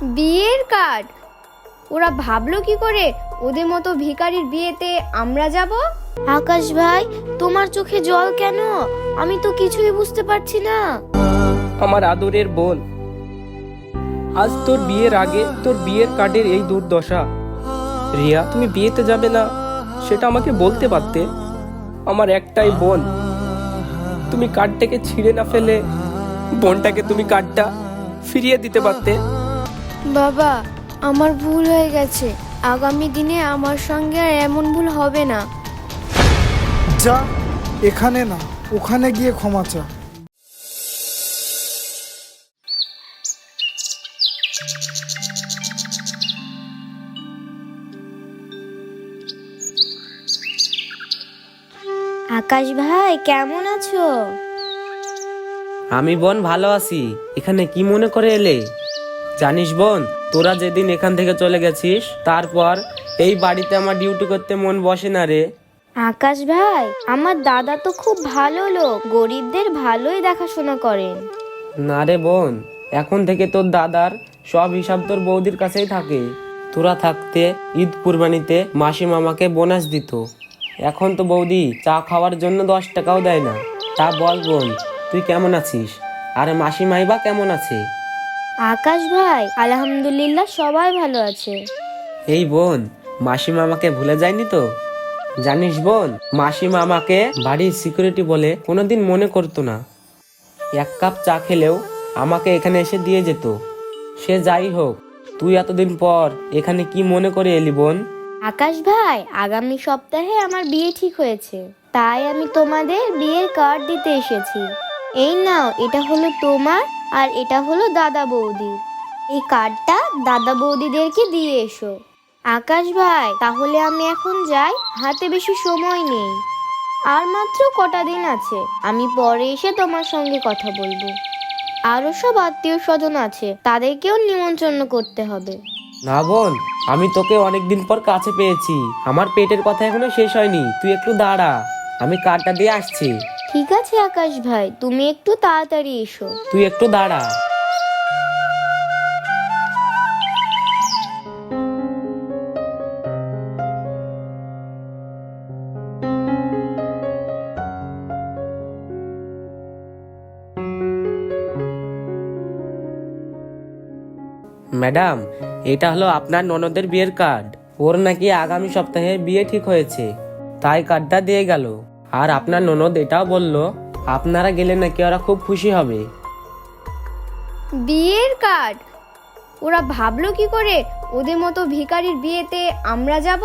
বিয়ের কার্ড। ওরা ভাবলো কি করে? ওদের মতো ভিখারির বিয়েতে আমরা যাব? আকাশ ভাই তোমার চোখে জল কেন? আমি তো কিছুই বুঝতে পারছি না। আমার আদরের বোন। আজ তোর বিয়ের আগে তোর বিয়ের কার্ডের এই দুর্দশা। রিয়া তুমি বিয়েতে যাবে না সেটা আমাকে বলতে পারতে। আমার একটাই বোন। তুমি কার্ডটাকে ছিঁড়ে না ফেলে বোনটাকে তুমি কার্ডটা ফিরিয়ে দিতে পারতে। বাবা আমার ভুল হয়ে গেছে। আগামী দিনে আমার সঙ্গে আর এমন ভুল হবে না। যা এখানে না ওখানে গিয়ে ক্ষমা চা। আকাশ ভাই কেমন আছো? আমি বোন ভালো আছি। এখানে কি মনে করে এলে? জানিস বোন তোরা যেদিন এখান থেকে চলে গেছিস তারপর এই বাড়িতে আমার ডিউটি করতে মন বসে না রে। আকাশ ভাই আমার দাদা তো খুব ভালো লোক গরিবদের ভালোই দেখাশোনা করেন। না রে বোন এখন থেকে তোর দাদার সব হিসাব তোর বৌদির কাছেই থাকে। তোরা থাকতে ঈদ কুরবানিতে মাসি মামাকে বোনাস দিত। এখন তো বৌদি চা খাওয়ার জন্য দশ টাকাও দেয় না। তা বল বোন তুই কেমন আছিস? আর মাসি মাইবা কেমন আছে? আকাশ ভাই আলহামদুলিল্লাহ সবাই ভালো আছে। এই বোন মাসিমা আমাকে ভুলে যায়নি তো? জানিস বোন মাসিমা আমাকে বাড়ির সিকিউরিটি বলে কোনোদিন মনে করতো না। এক কাপ চা খেলেও আমাকে এখানে এসে দিয়ে যেত। সে যাই হোক তুই এতদিন পর এখানে কি মনে করে এলি বোন? আকাশ ভাই আগামী সপ্তাহে আমার বিয়ে ঠিক হয়েছে। তাই আমি তোমাদের বিয়ের কার্ড দিতে এসেছি। এই নাও এটা হলো তোমার আর এটা হলো দাদা বৌদির এই কার্ডটা দাদা বৌদিদেরকে দিয়ে এসো। আকাশ ভাই, তাহলে আমি এখন যাই। হাতে বেশি সময় নেই। আর মাত্র কটা দিন আছে। আমি পরে এসে তোমার সঙ্গে কথা বলব। আরও সব আত্মীয় স্বজন আছে। তাদেরকেও নিমন্ত্রণ করতে হবে। না বোন, আমি তোকে অনেকদিন পর কাছে পেয়েছি। আমার পেটের কথা এখনও শেষ হয়নি। তুই একটু দাঁড়া। আমি কার্ডটা দিয়ে আসছি। ঠিক আছে, আকাশ ভাই, তুমি একটু তাড়াতাড়ি এসো। তুই একটু দাঁড়া। ম্যাডাম, এটা হলো আপনার ননদের বিয়ের কার্ড। ওর নাকি আগামী সপ্তাহে বিয়ে ঠিক হয়েছে। তাই কার্ডটা দিয়ে গেল। আর আপনার ননদ এটাও বলল, আপনারা গেলে নাকি ওরা খুব খুশি হবে। বিয়ের কার্ড? ওরা ভাবলো কি করে? ওদের মতো ভিখারির বিয়েতে আমরা যাব?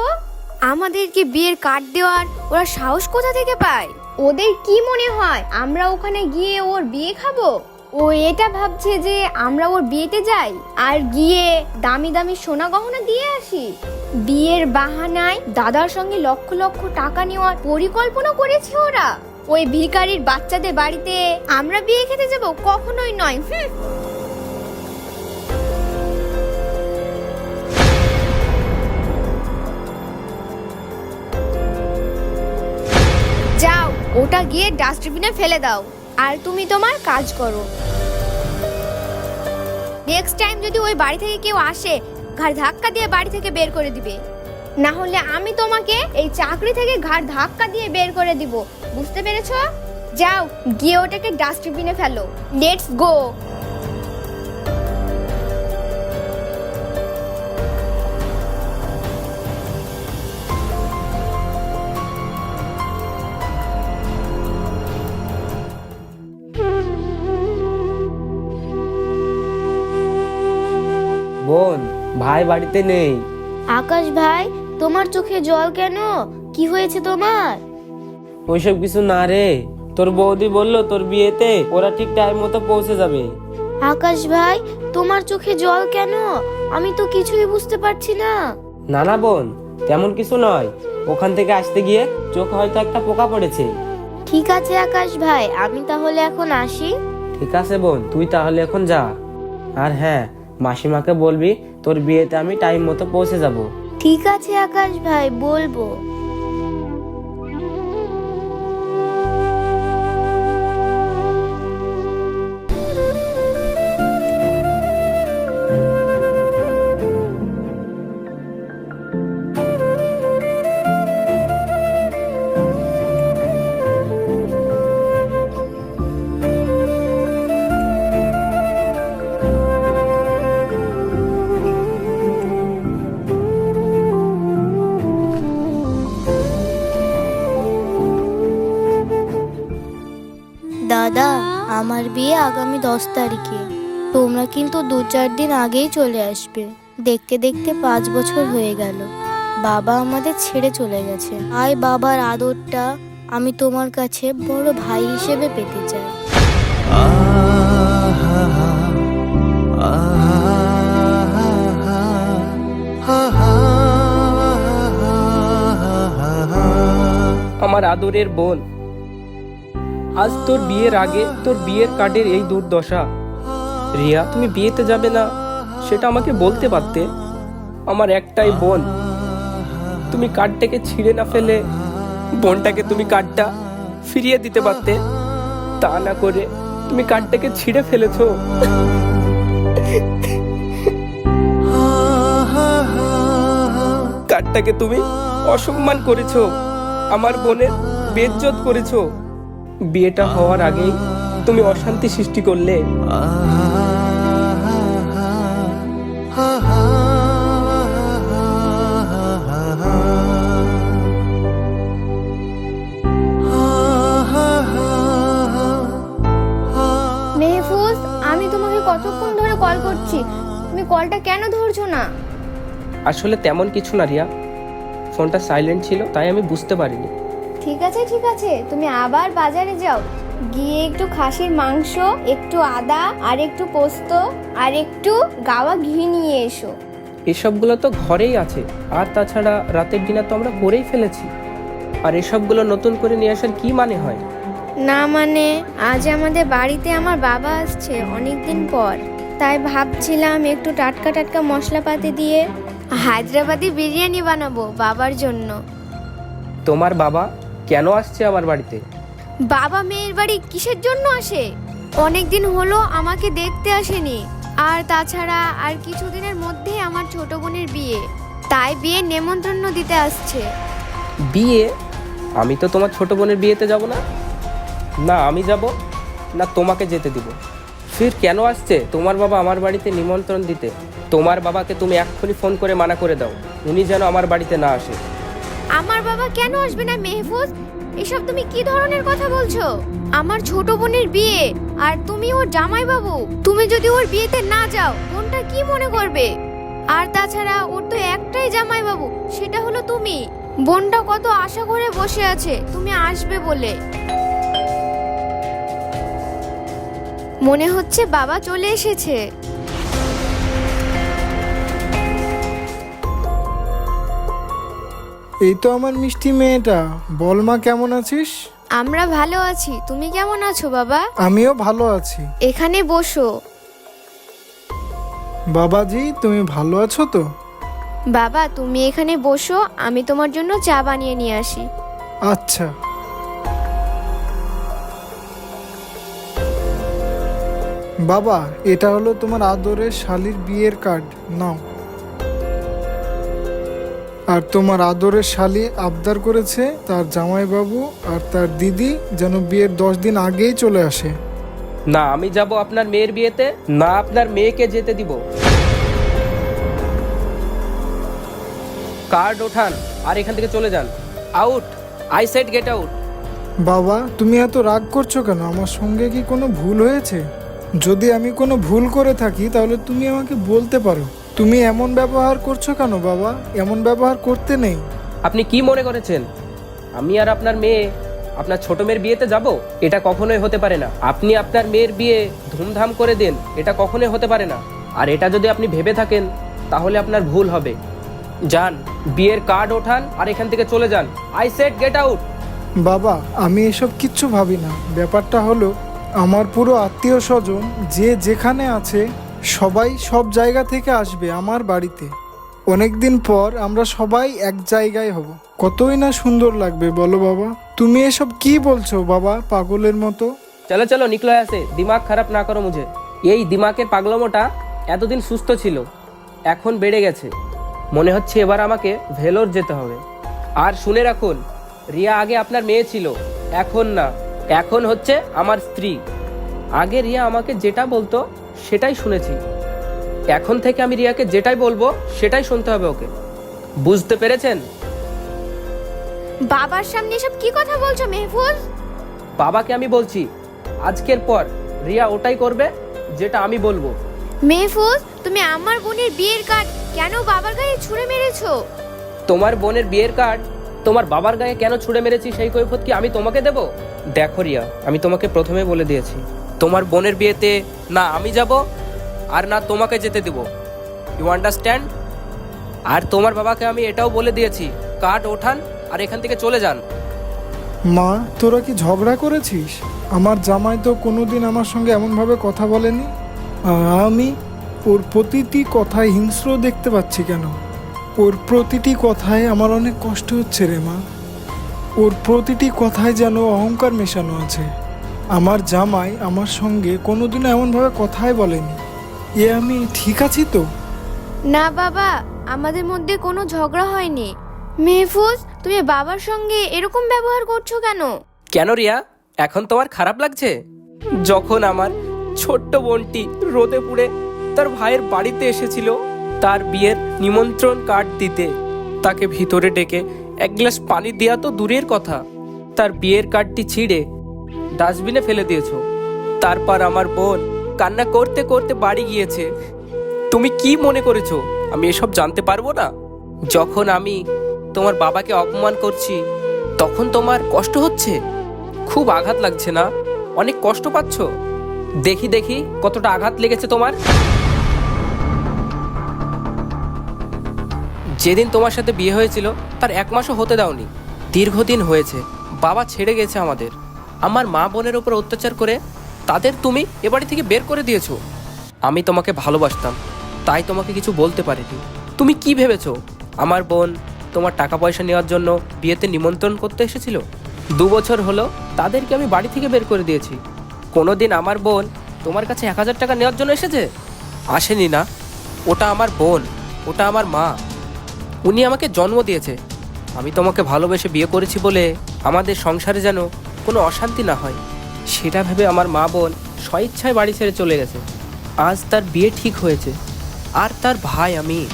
আমাদেরকে বিয়ের কার্ড দেওয়ার ওরা সাহস কোথা থেকে পায়? ওদের কি মনে হয় আমরা ওখানে গিয়ে ওর বিয়ে খাব? ও এটা ভাবছে যে আমরা ওর বিয়েতে যাই আর গিয়ে দামি দামি সোনা গহনা দিয়ে আসি। বিয়ের বাহানায় দাদার সঙ্গে লক্ষ লক্ষ টাকা নেওয়ার পরিকল্পনা করেছে ওরা। ওই ভিখারির বাচ্চাদের বাড়িতে আমরা বিয়ে খেতে যাব কখনোই নয়, হুম। যাও, ওটা গিয়ে ডাস্টবিনে ফেলে দাও। আর তুমি তোমার কাজ করো। নেক্সট টাইম যদি ওই বাড়ি থেকে কেউ আসে, ঘাড় ধাক্কা দিয়ে বাড়ি থেকে বের করে দিবে। না হলে আমি তোমাকে এই চাকরি থেকে ঘাড় ধাক্কা দিয়ে বের করে দিব। বুঝতে পেরেছ? যাও, গিয়ে ওটাকে ডাস্টবিনে ফেলো। লেটস গো বোন ভাই বাড়িতে নেই। আকাশ ভাই তোমার চোখে জল কেন? কি হয়েছে তোমার? ওইসব কিছু না রে। তোর বৌদি বলল তোর বিয়েতে ওরা ঠিক টাইম মতো পৌঁছে যাবে। আকাশ ভাই তোমার চোখে জল কেন? আমি তো কিছুই বুঝতে পারছি না। না না বোন তেমন কিছু নয়। ওখান থেকে আসতে গিয়ে চোখ হয়তো একটা পোকা পড়েছে। ঠিক আছে আকাশ ভাই আমি তাহলে এখন আসি। ঠিক আছে বোন তুই তাহলে এখন যা। আর হ্যাঁ মাসিমাকে বলবি তোর বিয়েতে আমি টাইম মতো পৌঁছে যাব। ঠিক আছে আকাশ ভাই বলব। দশ তারিখে তোমরা কিন্তু দু চার দিন আগেই চলে আসবে দেখতে দেখতে পাঁচ বছর হয়ে গেল বাবা আমাদের ছেড়ে চলে গেছে আই বাবার আদরটা আমি তোমার কাছে বড় ভাই হিসেবে পেতে চাই আমার আদরের বোন আজ তোর বিয়ের আগে তোর বিয়ের কার্ডের এই দুর্দশা। রিয়া, তুমি বিয়েতে যাবে না, সেটা আমাকে বলতে পারতে। আমার একটাই বোন। তুমি কার্ডটাকে ছিঁড়ে না ফেলে, বোনটাকে তুমি কার্ডটা ফিরিয়ে দিতে পারতে। তা না করে তুমি কার্ডটাকে ছিঁড়ে ফেলেছ। কার্ডটাকে তুমি অসম্মান করেছ, আমার বোনের বেজ্জত করেছ। বিয়েটা হওয়ার আগেই তুমি অশান্তি সৃষ্টি করলে। মেহফুজ আমি তোমাকে কতক্ষণ ধরে কল করছি। তুমি কলটা কেন ধরছো না? আসলে তেমন কিছু না রিয়া। ফোনটা সাইলেন্ট ছিল তাই আমি বুঝতে পারিনি। ঠিক আছে ঠিক আছে। তুমি আবার বাজারে যাও। গিয়ে একটু খাসির মাংস একটু আদা আর একটু পোস্ত আর একটু গাওয়া ঘি নিয়ে এসো। এসবগুলো তো ঘরেই আছে। আর তাছাড়া রাতের ডিনার তো আমরা করেই ফেলেছি। আর এসবগুলো নতুন করে নিয়ে আসার কি মানে হয়? না মানে আজ আমাদের বাড়িতে আমার বাবা আসছে অনেক দিন পর। তাই ভাবছিলাম একটু টাটকা টাটকা মশলাপাতি দিয়ে হায়দ্রাবাদি বিরিয়ানি বানাবো বাবার জন্য। তোমার বাবা কেন আসছে আমার বাড়িতে? বাবা মেয়ের বাড়ি কিসের জন্য আসে? অনেক দিন হলো আমাকে দেখতে আসেনি। আর তাছাড়া আর কিছুদিনের মধ্যেই আমার ছোট বোনের বিয়ে। তাই বিয়ে নেমন্ত্রণ দিতে আসছে। বিয়ে? আমি তো তোমার ছোট বোনের বিয়েতে যাব না। না আমি যাব না তোমাকে যেতে দিব। ফির কেন আসছে? তোমার বাবা আমার বাড়িতে নিমন্ত্রণ দিতে। তোমার বাবাকে তুমি এক্ষুনি ফোন করে মানা করে দাও। উনি যেন আমার বাড়িতে না আসে। আমার বাবা কেন আসবে না, মেহফুজ? এসব তুমি কি ধরনের কথা বলছো? আমার ছোট বোনের বিয়ে, আর তুমি ওর জামাই বাবু তুমি যদি ওর বিয়েতে না যাও, বোনটা কি মনে করবে? আর তাছাড়া ওর তো একটাই জামাই বাবু সেটা হলো তুমি। বোনটা কত আশা করে বসে আছে, তুমি আসবে বলে। মনে হচ্ছে বাবা চলে এসেছে। এই তো আমার মিষ্টি মেয়েটা। বল মা কেমন আছিস? আমরা ভালো আছি। তুমি কেমন আছো বাবা? আমিও ভালো আছি। এখানে বসো। বাবাজি তুমি ভালো আছো তো? বাবা তুমি এখানে বসো আমি তোমার জন্য চা বানিয়ে নিয়ে আসি। আচ্ছা। বাবা এটা হলো তোমার আদরের শালির বিয়ের কার্ড। নাও। আর তোমার আদরের শালি আবদার করেছে তার জামাইবাবু আর তার দিদি যেন বিয়ের দশ দিন আগেই চলে আসে। না আমি যাব আপনার মেয়ের বিয়েতে না আপনার মেয়েকে যেতে দিব। কার্ড ওঠান আর এখান থেকে চলে যান। Out I said get out. বাবা তুমি এত রাগ করছ কেন? আমার সঙ্গে কি কোনো ভুল হয়েছে? যদি আমি কোনো ভুল করে থাকি তাহলে তুমি আমাকে বলতে পারো। তুমি এমন ব্যবহার করছ কেন বাবা? এমন ব্যবহার করতে নেই। আপনি কি মনে করেছেন? আমি আর আপনার মেয়ে আপনার ছোট মেয়ের বিয়েতে যাব? এটা কখনোই হতে পারে না। আপনি আপনার মেয়ের বিয়ে ধুমধাম করে দেন এটা কখনোই হতে পারে না। আর এটা যদি আপনি ভেবে থাকেন তাহলে আপনার ভুল হবে। যান বিয়ের কার্ড ওঠান আর এখান থেকে চলে যান। I said get out. বাবা আমি এসব কিচ্ছু ভাবি না। ব্যাপারটা হলো আমার পুরো আত্মীয় স্বজন যে যেখানে আছে সবাই সব জায়গা থেকে আসবে আমার বাড়িতে। অনেক দিন পর আমরা সবাই এক জায়গায় হব। কতই না সুন্দর লাগবে, বলো বাবা। তুমি এসব কি বলছো বাবা, পাগলের মতো? চলো চলো নিকলো আসে। দিমাগ খারাপ না করো মুঝে। এই দিমাগের পাগলমোটা এতদিন সুস্থ ছিল, এখন বেড়ে গেছে। মনে হচ্ছে এবার আমাকে ভেলোর যেতে হবে। আর শুনে রাখুন, রিয়া আগে আপনার মেয়ে ছিল, এখন না। এখন হচ্ছে আমার স্ত্রী। আগে রিয়া আমাকে যেটা বলতো সেটাই শুনেছি। এখন থেকে আমি রিয়াকে যেটাই বলব সেটাই শুনতে হবে ওকে। বুঝতে পেরেছেন? বাবার সামনে এসব কি কথা বলছো মেহফুজ? বাবাকে আমি বলছি আজকের পর রিয়া ওটাই করবে যেটা আমি বলব। মেহফুজ তুমি আমার বোনের বিয়ের কার্ড কেন বাবার গায়ে ছুঁড়ে মেরেছো? তোমার বোনের বিয়ের কার্ড তোমার বাবার গায়ে কেন ছুঁড়ে মেরেছি সেই কৈফত কি আমি তোমাকে দেব? দেখো রিয়া আমি তোমাকে প্রথমে বলে দিয়েছি। তোমার বোনের বিয়েতে না আমি যাব আর না তোমাকে যেতে দেব। ইউ আন্ডারস্ট্যান্ড আর তোমার বাবাকে আমি এটাও বলে দিয়েছি কাঠ ওঠান আর এখান থেকে চলে যান। মা, তোরা কি ঝগড়া করেছিস? আমার জামাই তো কোনোদিন আমার সঙ্গে এমনভাবে কথা বলেনি। আমি ওর প্রতিটি কথায় হিংস্র দেখতে পাচ্ছি কেন? ওর প্রতিটি কথায় আমার অনেক কষ্ট হচ্ছে রে মা। ওর প্রতিটি কথায় যেন অহংকার মেশানো আছে। আমার জামাই আমার সঙ্গে কোনোদিনও এমনভাবে কথাই বলেনি। এ আমি ঠিক আছি তো? না বাবা আমাদের মধ্যে কোনো ঝগড়া হয়নি। মেহফুজ তুমি বাবার সঙ্গে এরকম ব্যবহার করছ কেন? কেন রিয়া? এখন তোমার খারাপ লাগছে? যখন আমার ছোট্ট বোনটি রোদে পুড়ে তার ভাইয়ের বাড়িতে এসেছিল তার বিয়ের নিমন্ত্রণ কার্ড দিতে তাকে ভিতরে ডেকে এক গ্লাস পানি দেওয়া তো দূরের কথা। তার বিয়ের কার্ডটি ছিঁড়ে ডাস্টবিনে ফেলে দিয়েছ। তারপর আমার বোন কান্না করতে করতে বাড়ি গিয়েছে। তুমি কি মনে করেছ? আমি এসব জানতে পারব না। যখন আমি তোমার বাবাকে অপমান করছি, তখন তোমার কষ্ট হচ্ছে? খুব আঘাত লাগছে না? অনেক কষ্ট পাচ্ছ? দেখি দেখি কতটা আঘাত লেগেছে তোমার। যেদিন তোমার সাথে বিয়ে হয়েছিল, তার এক মাসও হতে দাওনি। দীর্ঘদিন হয়েছে। বাবা ছেড়ে গেছে আমাদের। আমার মা বোনের ওপর অত্যাচার করে তাদের তুমি এ বাড়ি থেকে বের করে দিয়েছ। আমি তোমাকে ভালোবাসতাম, তাই তোমাকে কিছু বলতে পারিনি। তুমি কি ভেবেছো? আমার বোন তোমার টাকা পয়সা নেওয়ার জন্য বিয়েতে নিমন্ত্রণ করতে এসেছিল? দু বছর হলো তাদেরকে আমি বাড়ি থেকে বের করে দিয়েছি। কোনোদিন আমার বোন তোমার কাছে এক হাজার টাকা নেওয়ার জন্য এসেছে? আসেনি না। ওটা আমার বোন, ওটা আমার মা। উনি আমাকে জন্ম দিয়েছে। আমি তোমাকে ভালোবেসে বিয়ে করেছি বলে আমাদের সংসারে যেন কোনো অশান্তি না হয়। সেটা ভেবে আমার মা বোন স্বইচ্ছায় বাড়ি ছেড়ে চলে গেছে। আজ তার বিয়ে ঠিক হয়েছে। আর তার ভাই আমি।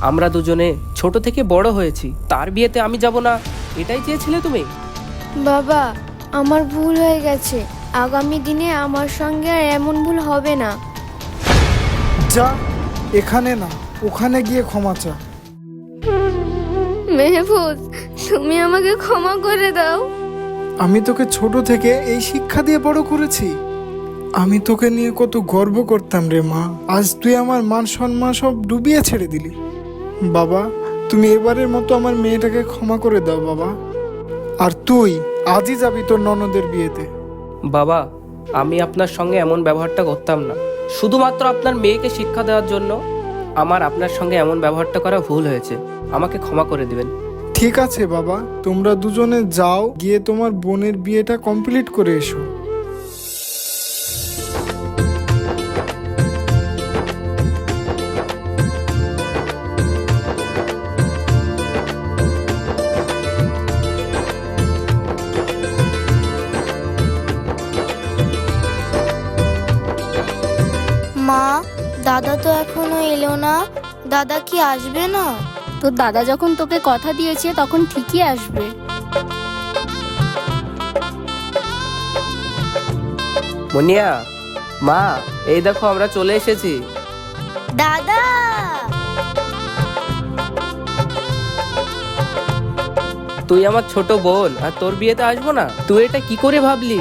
আমরা দুজনে ছোট থেকে বড় হয়েছি। তার বিয়েতে আমি যাব না। এটাই চেয়েছিলে তুমি? বাবা আমার ভুল হয়ে গেছে। আগামী দিনে আমার সঙ্গে আর এমন ভুল হবে না। যা এখানে না ওখানে গিয়ে ক্ষমা চা। মেহফুজ তুমি আমাকে ক্ষমা করে দাও। আমি তোকে ছোট থেকে এই শিক্ষা দিয়ে বড় করেছি। আমি তোকে নিয়ে কত গর্ব করতাম রে মা। আজ তুই আমার মান সম্মান সব ডুবিয়ে ছেড়ে দিলি। বাবা, তুমি এবারের মতো আমার মেয়েটাকে ক্ষমা করে দাও বাবা। আর তুই আজই যাবি তোর ননদের বিয়েতে। বাবা, আমি আপনার সঙ্গে এমন ব্যবহারটা করতাম না। শুধুমাত্র আপনার মেয়েকে শিক্ষা দেওয়ার জন্য আমার আপনার সঙ্গে এমন ব্যবহারটা করা ভুল হয়েছে। আমাকে ক্ষমা করে দিবেন। ঠিক আছে, বাবা। তোমরা দুজনে যাও, গিয়ে তোমার বোনের বিয়েটা কমপ্লিট করে এসো। মা, দাদা তো এখনও এলো না। দাদা কি আসবে না? তোর দাদা যখন তোকে কথা দিয়েছে তখন ঠিকই আসবে। মুনিয়া মা এই দেখো আমরা চলে এসেছি। দাদা! তুই আমার ছোট বোন আর তোর বিয়েতে আসব না? তুই এটা কি করে ভাবলি?